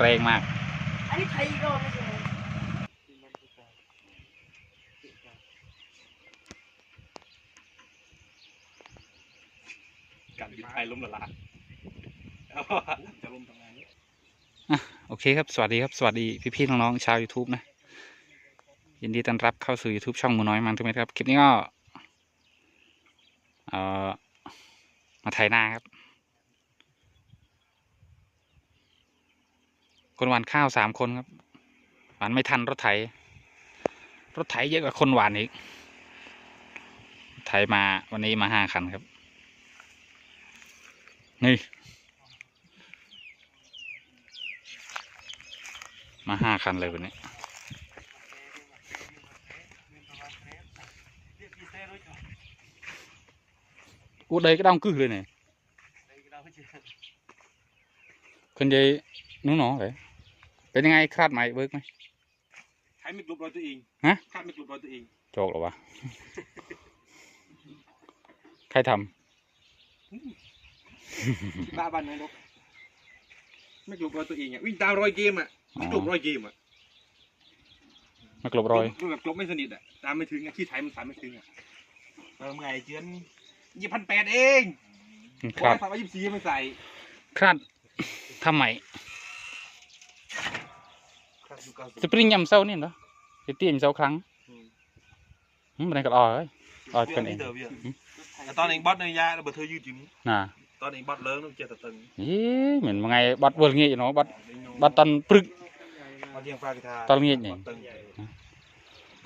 แรงมาก อันนี้ไทยก็ไม่ใช่ไหมการบินไทยล้มละลายจะล้มทำไงเนี่ยโอเคครับ สวัสดีครับ สวัสดีพี่ๆน้องๆชาว YouTube นะ ยินดีต้อนรับเข้าสู่ YouTube ช่องหมูน้อยมันทุกเม็ดครับ คลิปนี้ก็ เอ่อ มาไถนาครับ คนหวานข้าวสามคนครับ หวานไม่ทันรถไถ รถไถเยอะกว่าคนหวานอีก ไถมาวันนี้มาห้าคันครับ นี่ มาห้าคันเลยวันนี้กู đây cái đong cứ lên này con dây nó nó vậy เป็นยังไงคลาดไหมเบิกไหมใครไม่กลุบรอยตัวเองฮะคาดไม่กลุบรอยตัวเองโจกเหรอวะ ใครทที่บ้าบ้านนายนกไม่กลุบรอยตัวเองอะวิ่งตามรอยเกมอะไม่กลุบรอยเกมอะำไม่กลบรอยกลุบแบบกลุบไม่สนิทอะตามไม่ถึงอะขี้ไทยมันสายไม่ถึงอะเติมไงเจือนยี่พันแปดเองคลาดใส่ว่ายี่สิบสี่ไม่ใส่คลาดทำไม ទៅព្រីងញ៉ាំសូវនេះណាគេទាញសូវខ្លាំងមិនដឹងក៏អស់ហើយអត់គ្នាតើវាតោះឯងបត់នៅយ៉ាបើធ្វើយឺតជាងណាតោះឯងបត់លើនឹងចេះតែតឹងយីមិនមួយថ្ងៃបត់វល់ងាកណោបត់បត់តាន់ព្រឹកអត់យើងប្រាកដថាតល់ងាកនេះ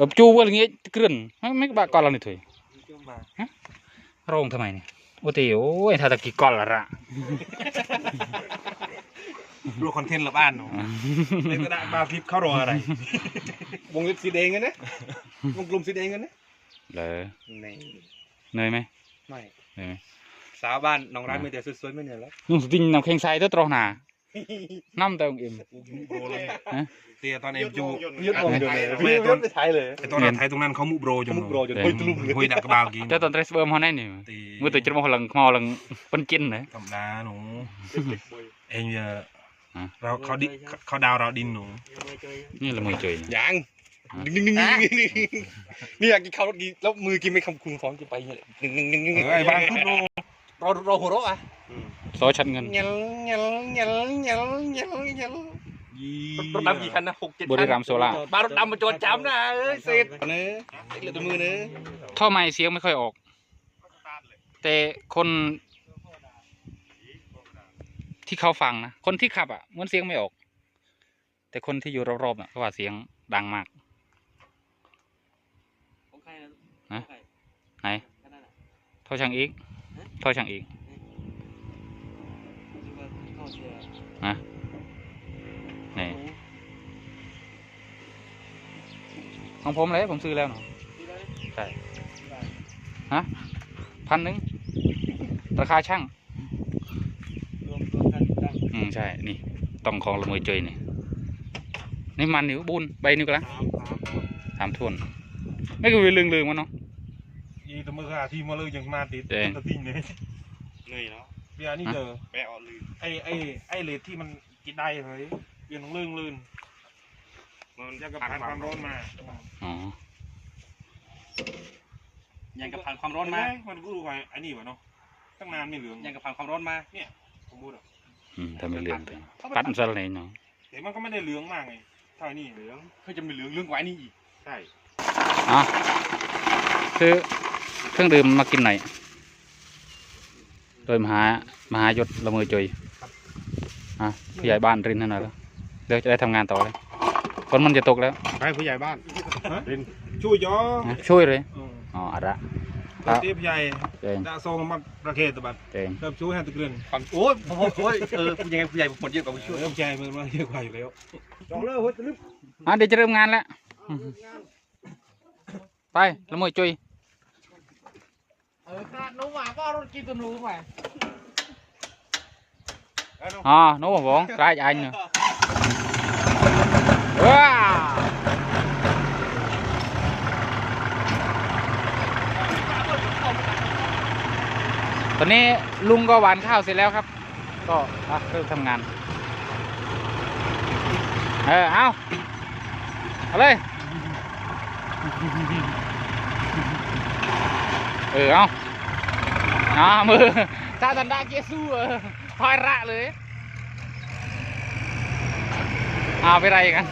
អបជួវល់ងាកក្រឿនហ្នឹងមិនបាក់កល់នេះធ្វើរោងថ្មីនេះអូទេអូឯងថាតាគីកល់រ៉ា รึกบอสเรียงฟรากิทาตอนเงี้ยนี่ตึงเอบจูเวลเงี้ยกรื่นไม่ไม่บะก่อนเรานี่ถุยมาโรงทำไมเนี่ยโอ้ติโอ้ยถ้าตะกี้ก่อนละระดูคอนเทนต์ละบ้านเนาะในกระดาษบาร์ฟิปเข้ารออะไร วงเล็บสีแดงกันนะวงกลมสีแดงกันนะเลยในเหนื่อยไหมไม่เหนื่อยไหมสาวบ้านน้องร้านมีแต่สวยๆไม่เหนื่อยแล้วนุ่งสติงนำแข้งใส่ตัวตรงหนาน้ำแต่องเอ็มโบเลยฮะเตียตอนเอ็มจูยึดวงอยู่เลยไม่ตอนไม่ใช้เลยไอตอนเราไทยตรงนั้นเขามุบโรจนมุกโรจนเออคุยตลุมเลยคุยดักกระบาลกินเจ้าตอนเทรสเบิร์มเขาแน่นี่ตีมือตัวจะมาหลังมอหลังเป็นกินเลยธรรมดาหนูเองเออฮะ เราเขาดิเขาดาวเราดินหนูนี่ละมือเจยยังดึงดึงดึงดึงนี่อยากกินข้าวรถกีแล้วมือกินไม่คำคุณฟ้องจะไปเนี่ยดึงดึงดึงดึงเออไอ้บ้านคุณโนเราเราหัวเราะอะซอชัดเงินเงี้ยเงี้ยเงี้ยเงี้ยเงี้ยเงี้ยรถดำกี่คันนะหกเจ็ดบริรัมย์โซล่าปารถดำมาจอดจำนะเอ้ยเสร็จเนื้อเหลือตัวมือเนื้อท่อไม้เสียงไม่ค่อยออก แต่คน ที่เขาฟังนะคนที่ขับอะเหมันเสียงไม่ออก แต่คนที่อยู่รอบๆอะเขาว่าเสียงดังมากของใครนะฮะของใครไหนแค่นั้นน่ะท่อช่างอีกท่อช่างอีกรู้สึกว่าเข้าเชียร์ฮะไหนของผมเลยผมซื้อแล้วเนาะที่ได้ใช่ฮะพันหนึ่งราคาช่าง รวมรวมกันตั้ง อืมใช่ นี่ ต้องของละเมอเจยนี่นี่มันนิ้วบุญใบนิ้วกละสามสามสามทวนไม่ก็เรื่องเรื่องมันเนาะอีตะมือขาที่มาเลยยังมาติดเองตะทิ้งเลยเหนื่อยเนาะเบียร์นี่เจอแปะออกลืมไอ้ไอ้ไอ้เลดที่มันกินได้เฮ้ยเบียร์ต้องลื่นลื่นมันยังกับผ่านความร้อนมาอ๋อยังกับผ่านความร้อนมาเยมันก็รู้ไงไอ้นี่วะเนาะตั้งนานไม่เหลืองยังกับผ่านความร้อนมาผมพูดอะ อืมถ้าไม่เรื่องไปปัดมันซะเลยเนาะแต่มันก็ไม่ได้เหลืองมากไงเท่านี้เหลืองเขาจะมีเหลืองเรื่องกว่านี้อีกใช่อะคือเครื่องดื่มมากินหน่อยโดยมหามหายศละเมอเจยอะผู้ใหญ่บ้านรินนั่นน่ะแล้วเดี๋ยวจะได้ทำงานต่อเลยฝนมันจะตกแล้ว ไปผู้ใหญ่บ้านช่วยย่อนะช่วยเลยอ๋ออะร ตัวเตี๊ยบใหญ่เก่งจะทรงมาประเทศตะบัดเก่งรับช่วยให้ตะกรึนฝันโอ้ยโอ้ยเออผู้ใหญ่ผู้ใหญ่ผมเยอะกว่าผู้ช่วยผู้ใหญ่มันมาเยอะกว่าอยู่แล้วจองเลิกเฮ้ยตะลึบอ่ะเดี๋ยวจะเริ่มงานแล้วไปละมวยจุยเออขาดนู้มาก็รถกินตัวนู้มาอ๋อนู้ผมกลายอันเนอะ ตอนนี้ลุงก็หวานข้าวเสร็จแล้วครับ ก็เริ่มทำงาน เออ เอาเอาเลย เออ เอาเอามือตาตันดาเกสู้เออถอยระเลยเอาไปไรกัน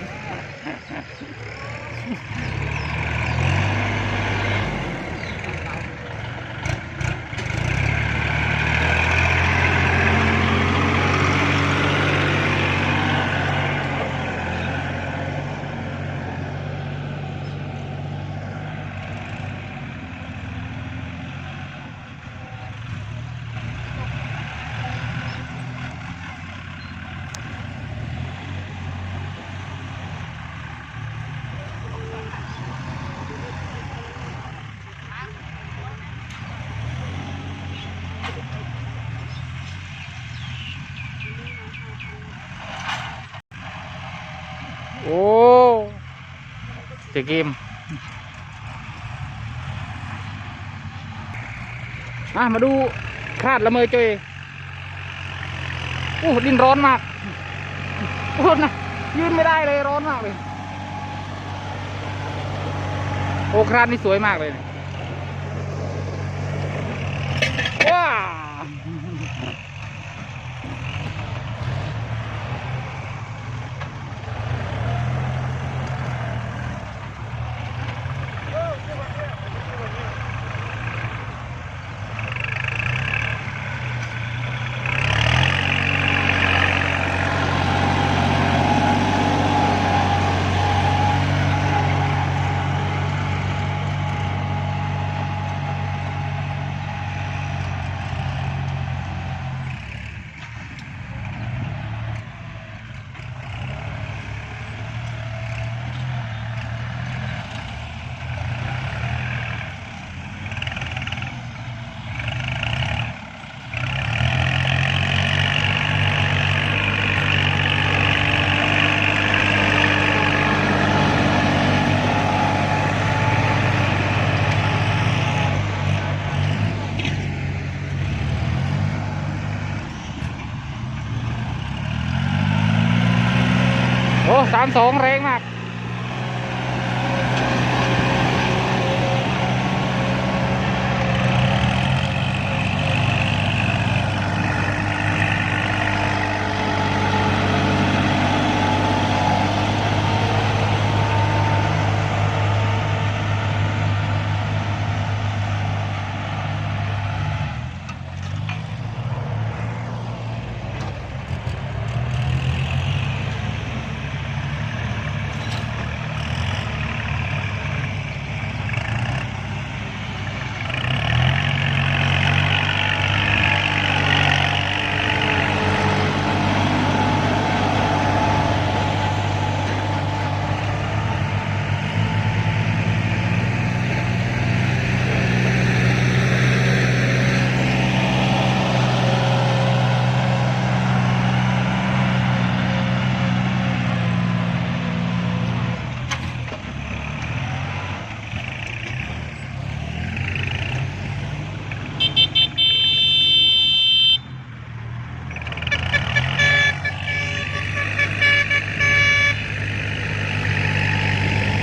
โอ้ จเกมอะมาดูคาดละเมอจอยโอ้ดินร้อนมากโอ้นะยืนไม่ได้เลยร้อนมากเลยโอ้คราดนี่สวยมากเลยเนี่ยว้าว โอ้ สามสองแรงมาก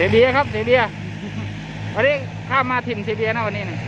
เสียเบียครับเสียเบียร์วันนี้ข้ามมาถิ่นเสียเบียนะวันนี้เนี่ย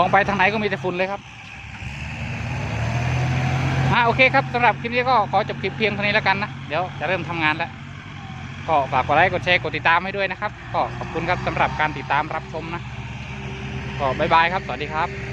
องไปทางไหนก็มีแต่ฝุ่นเลยครับอ่าโอเคครับสำหรับคลิปนี้ก็ขอจบคลิปเพียงเท่านี้แล้วกันนะ เดี๋ยวจะเริ่มทำงานแล้ว ก็ฝากกดไลค์กดแชร์กดติดตามให้ด้วยนะครับ ก็ขอบคุณครับสำหรับการติดตามรับชมนะ ก็บายบายครับ สวัสดีครับ